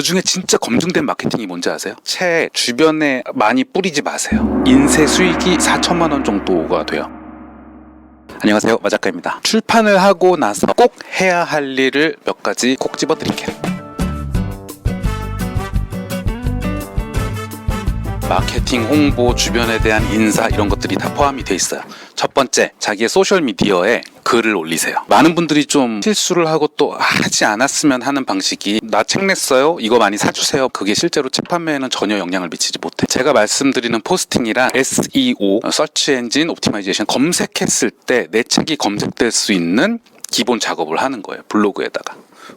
그 중에 진짜 검증된 마케팅이 뭔지 아세요? 책 주변에 많이 뿌리지 마세요. 인쇄 수익이 4천만 원 정도가 돼요. 안녕하세요. 마작가입니다. 출판을 하고 나서 꼭 해야 할 일을 몇 가지 콕 집어드릴게요. 마케팅, 홍보, 주변에 대한 인사 이런 것들이 다 포함이 돼 있어요. 첫 번째, 자기의 소셜 미디어에 글을 올리세요. 많은 분들이 좀 실수를 하고 또 하지 않았으면 하는 방식이 나 책 냈어요. 이거 많이 사주세요. 그게 실제로 책 판매에는 전혀 영향을 미치지 못해. 제가 말씀드리는 포스팅이란 SEO, 서치 엔진 옵티마이제이션 검색했을 때 내 책이 검색될 수 있는 기본 작업을 하는 거예요. 블로그에다가.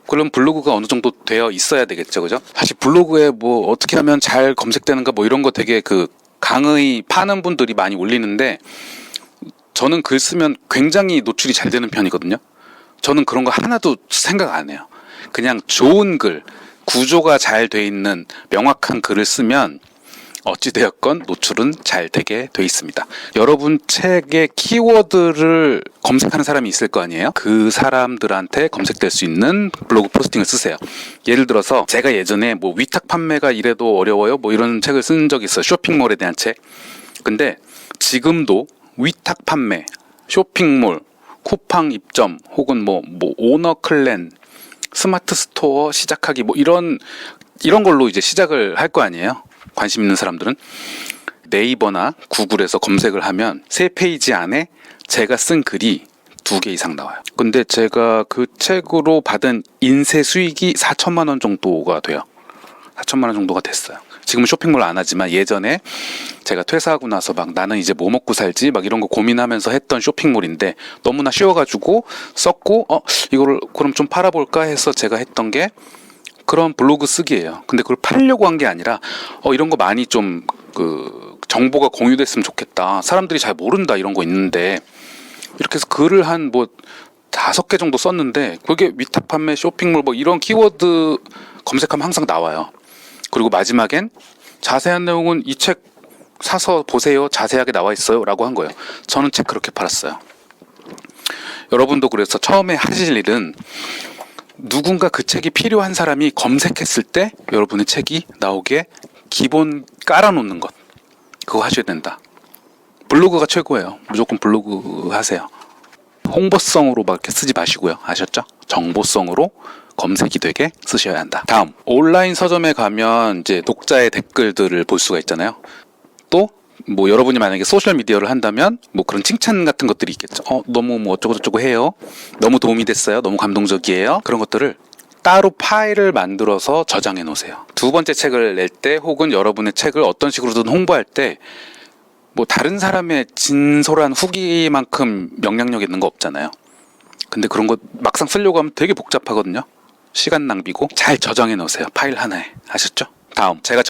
그럼 블로그가 어느 정도 되어 있어야 되겠죠, 그죠? 사실 블로그에 뭐 어떻게 하면 잘 검색되는가 뭐 이런 거 되게 그 강의 파는 분들이 많이 올리는데 저는 글 쓰면 굉장히 노출이 잘 되는 편이거든요. 저는 그런 거 하나도 생각 안 해요. 그냥 좋은 글, 구조가 잘 돼 있는 명확한 글을 쓰면 어찌되었건 노출은 잘 되게 돼 있습니다. 여러분 책의 키워드를 검색하는 사람이 있을 거 아니에요? 그 사람들한테 검색될 수 있는 블로그 포스팅을 쓰세요. 예를 들어서 제가 예전에 뭐 위탁 판매가 이래도 어려워요? 뭐 이런 책을 쓴 적이 있어요. 쇼핑몰에 대한 책. 근데 지금도 위탁 판매, 쇼핑몰, 쿠팡 입점 혹은 뭐, 뭐 오너 클랜, 스마트 스토어 시작하기 뭐 이런 이런 걸로 이제 시작을 할 거 아니에요. 관심 있는 사람들은 네이버나 구글에서 검색을 하면 세 페이지 안에 제가 쓴 글이 두 개 이상 나와요. 근데 제가 그 책으로 받은 인쇄 수익이 4천만 원 정도가 돼요. 4천만 원 정도가 됐어요. 지금은 쇼핑몰 안 하지만 예전에 제가 퇴사하고 나서 막 나는 이제 뭐 먹고 살지 막 이런 거 고민하면서 했던 쇼핑몰인데 너무나 쉬워가지고 썼고 어 이거를 그럼 좀 팔아볼까 해서 제가 했던 게 그런 블로그 쓰기예요. 근데 그걸 팔려고 한 게 아니라 어 이런 거 많이 좀 그 정보가 공유됐으면 좋겠다. 사람들이 잘 모른다 이런 거 있는데 이렇게 해서 글을 한 뭐 다섯 개 정도 썼는데 그게 위탁 판매 쇼핑몰 뭐 이런 키워드 검색하면 항상 나와요. 그리고 마지막엔 자세한 내용은 이 책 사서 보세요. 자세하게 나와 있어요라고 한 거예요. 저는 책 그렇게 팔았어요. 여러분도 그래서 처음에 하실 일은 누군가 그 책이 필요한 사람이 검색했을 때 여러분의 책이 나오게 기본 깔아놓는 것 그거 하셔야 된다. 블로그가 최고예요. 무조건 블로그 하세요. 홍보성으로 막 이렇게 쓰지 마시고요. 아셨죠? 정보성으로 검색이 되게 쓰셔야 한다. 다음 온라인 서점에 가면 이제 독자의 댓글들을 볼 수가 있잖아요. 또 뭐 여러분이 만약에 소셜 미디어를 한다면 뭐 그런 칭찬 같은 것들이 있겠죠. 어 너무 뭐 어쩌고 저쩌고 해요. 너무 도움이 됐어요. 너무 감동적이에요. 그런 것들을 따로 파일을 만들어서 저장해 놓으세요. 두 번째 책을 낼 때 혹은 여러분의 책을 어떤 식으로든 홍보할 때 뭐 다른 사람의 진솔한 후기만큼 영향력 있는 거 없잖아요. 근데 그런 거 막상 쓰려고 하면 되게 복잡하거든요. 시간 낭비고 잘 저장해 놓으세요. 파일 하나에. 아셨죠? 다음 제가